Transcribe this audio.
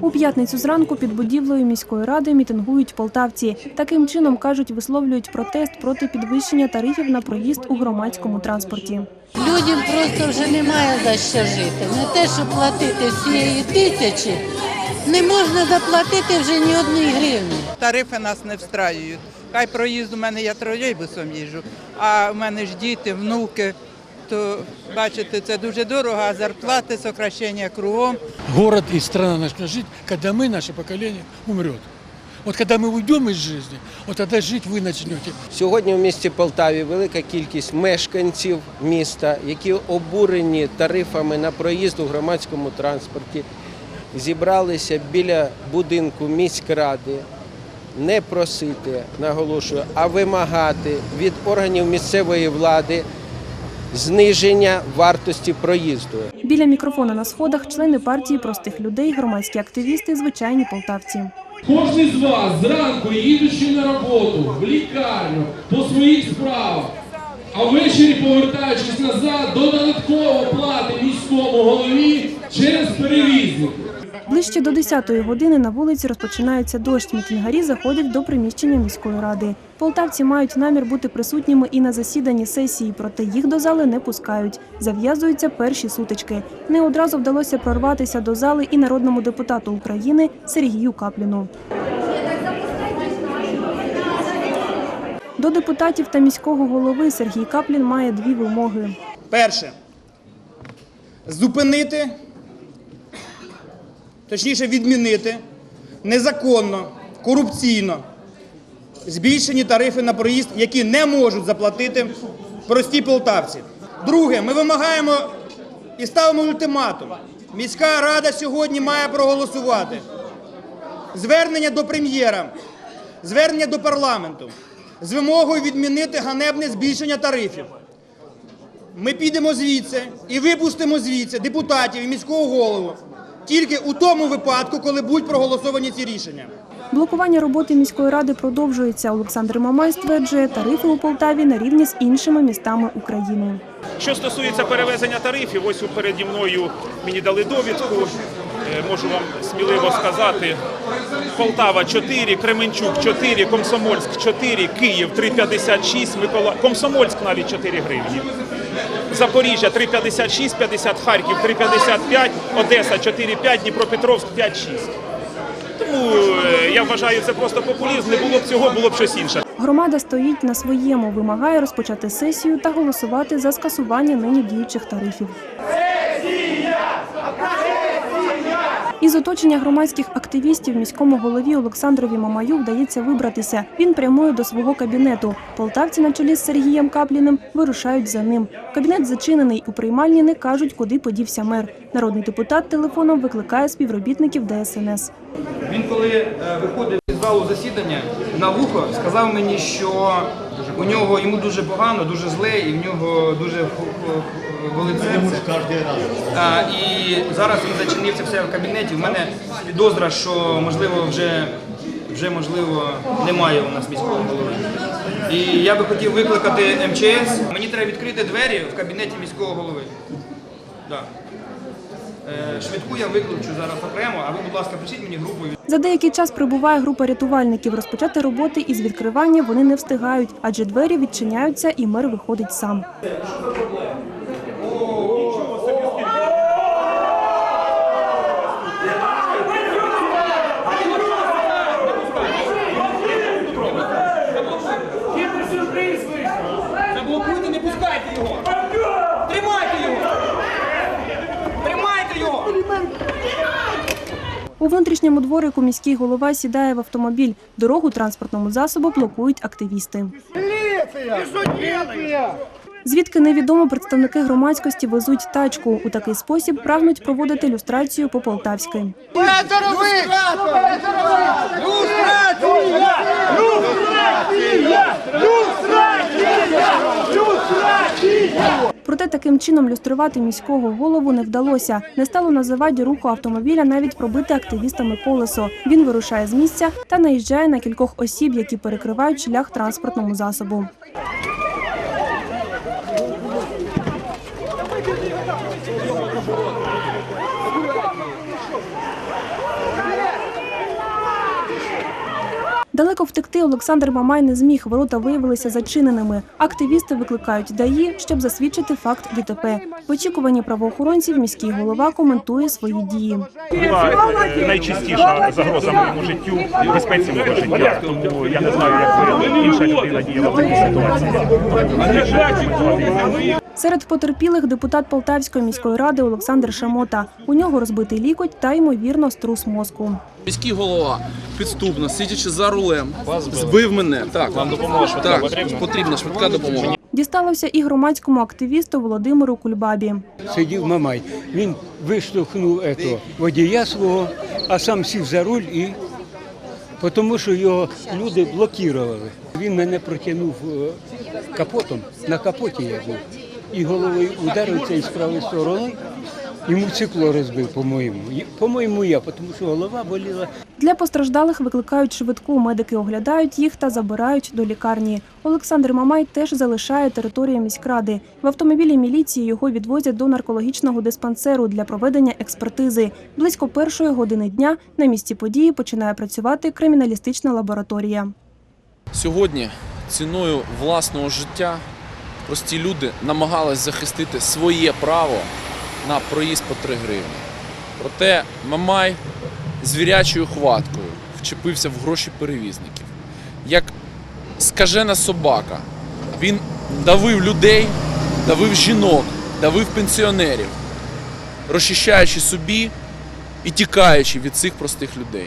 У п'ятницю зранку під будівлею міської ради мітингують полтавці. Таким чином, кажуть, висловлюють протест проти підвищення тарифів на проїзд у громадському транспорті. Людям просто вже немає за що жити. Не те, що платити всієї тисячі, не можна заплатити вже ні одної гривні. Тарифи нас не встраюють. Хай проїзд у мене я тролейбусом їжджу, а в мене ж діти, внуки То бачите, це дуже дорого, а зарплати, сокращення кругом. город и страна начнет жить, когда мы, наше поколение, умрет. Вот когда мы уйдем из жизни, вот тогда жить вы начнете. Сьогодні в місті Полтаві велика кількість мешканців міста, які обурені тарифами на проїзд у громадському транспорті, зібралися біля будинку міськради не просити, наголошую, а вимагати від органів місцевої влади зниження вартості проїзду. Біля мікрофона на сходах члени партії простих людей, громадські активісти, звичайні полтавці. Кожен з вас зранку, їдучи на роботу, в лікарню, по своїх справах, а ввечері повертаючись назад, додатково плати міському голові через перевізників. Ближче до 10-ї години на вулиці розпочинається дощ. Мітингарі заходять до приміщення міської ради. Полтавці мають намір бути присутніми і на засіданні сесії, проте їх до зали не пускають. Зав'язуються перші сутички. Не одразу вдалося прорватися до зали і народному депутату України Сергію Капліну. До депутатів та міського голови Сергій Каплін має дві вимоги. Перше. Зупинити, точніше відмінити незаконно, корупційно збільшені тарифи на проїзд, які не можуть заплатити прості полтавці. Друге, ми вимагаємо і ставимо ультиматум. Міська рада сьогодні має проголосувати звернення до прем'єра, звернення до парламенту з вимогою відмінити ганебне збільшення тарифів. Ми підемо звідси і випустимо звідси депутатів і міського голову тільки у тому випадку, коли будуть проголосовані ці рішення. Блокування роботи міської ради продовжується. Олександр Мамай стверджує, тарифи у Полтаві на рівні з іншими містами України. Що стосується перевезення тарифів, ось у переді мною мені дали довідку. Е, Можу вам сміливо сказати. Полтава 4, Кременчук 4, Комсомольськ 4, Київ 3,56, Микола... Комсомольськ навіть 4 гривні. Запоріжжя 3,56, 50, Харків 3,55, Одеса 4,5, Дніпропетровськ 5,6. Тому е, я вважаю, це просто популізм. Не було б цього, було б щось інше. Громада стоїть на своєму, вимагає розпочати сесію та голосувати за скасування нині діючих тарифів. Із оточення громадських активістів міському голові Олександрові Мамаю вдається вибратися. Він прямує до свого кабінету. Полтавці на чолі з Сергієм Капліним вирушають за ним. Кабінет зачинений. У приймальні не кажуть, куди подівся мер. Народний депутат телефоном викликає співробітників ДСНС. Він коли виходить виходив із залу засідання на вухо, сказав мені, що у нього йому дуже погано, дуже зле, і в нього дуже болить серце. А, і зараз він зачинився в себе в кабінеті. У мене підозра, що можливо вже, вже можливо немає у нас міського голови. І я би хотів викликати МЧС. Мені треба відкрити двері в кабінеті міського голови. Да. Е, Швидку я виключу зараз окремо, а ви, будь ласка, пишіть мені групу За деякий час прибуває група рятувальників. Розпочати роботи із відкривання вони не встигають, адже двері відчиняються і мер виходить сам. Заблокуйте, не пускайте його! Тримайте його! Тримайте його! У внутрішньому дворику міський голова сідає в автомобіль. Дорогу транспортному засобу блокують активісти. Звідки невідомо представники громадськості везуть тачку. У такий спосіб прагнуть проводити люстрацію по полтавськи. Проте таким чином люструвати міського голову не вдалося. Не стало на заваді руху автомобіля навіть пробити активістами колесо. Він вирушає з місця та наїжджає на кількох осіб, які перекривають шлях транспортному засобу. Втекти Олександр Мамай не зміг. Ворота виявилися зачиненими. Активісти викликають ДАІ, щоб засвідчити факт ДТП. В очікуванні правоохоронців міський голова коментує свої дії. Була е, найчастіша загроза моєму життю, безпеці мого життя. Тому я не знаю, як інша людина діяла в такій ситуації. Серед потерпілих депутат Полтавської міської ради Олександр Шамота. У нього розбитий лікоть та ймовірно струс мозку. Міський голова підступно, сидячи за рулем, збив мене. Так, вам допомога швидка так, потрібна? потрібна швидка допомога. Дісталося і громадському активісту Володимиру Кульбабі. сидів Мамай. Він виштовхнув ето, водія свого, а сам сів за руль і тому що його люди блокували. Він мене протягнув е, капотом, на капоті я був. І головою ударив цей з правої сторони. Йому цикло розбив, по-моєму. По-моєму, я, тому що голова боліла. Для постраждалих викликають швидку. Медики оглядають їх та забирають до лікарні. Олександр Мамай теж залишає територію міськради. В автомобілі міліції його відвозять до наркологічного диспансеру для проведення експертизи. Близько першої години дня на місці події починає працювати криміналістична лабораторія. Сьогодні ціною власного життя прості люди намагались захистити своє право на проїзд по 3 гривні. Проте Мамай звірячою хваткою вчепився в гроші перевізників. Як скажена собака, він давив людей, давив жінок, давив пенсіонерів, розчищаючи собі і тікаючи від цих простих людей.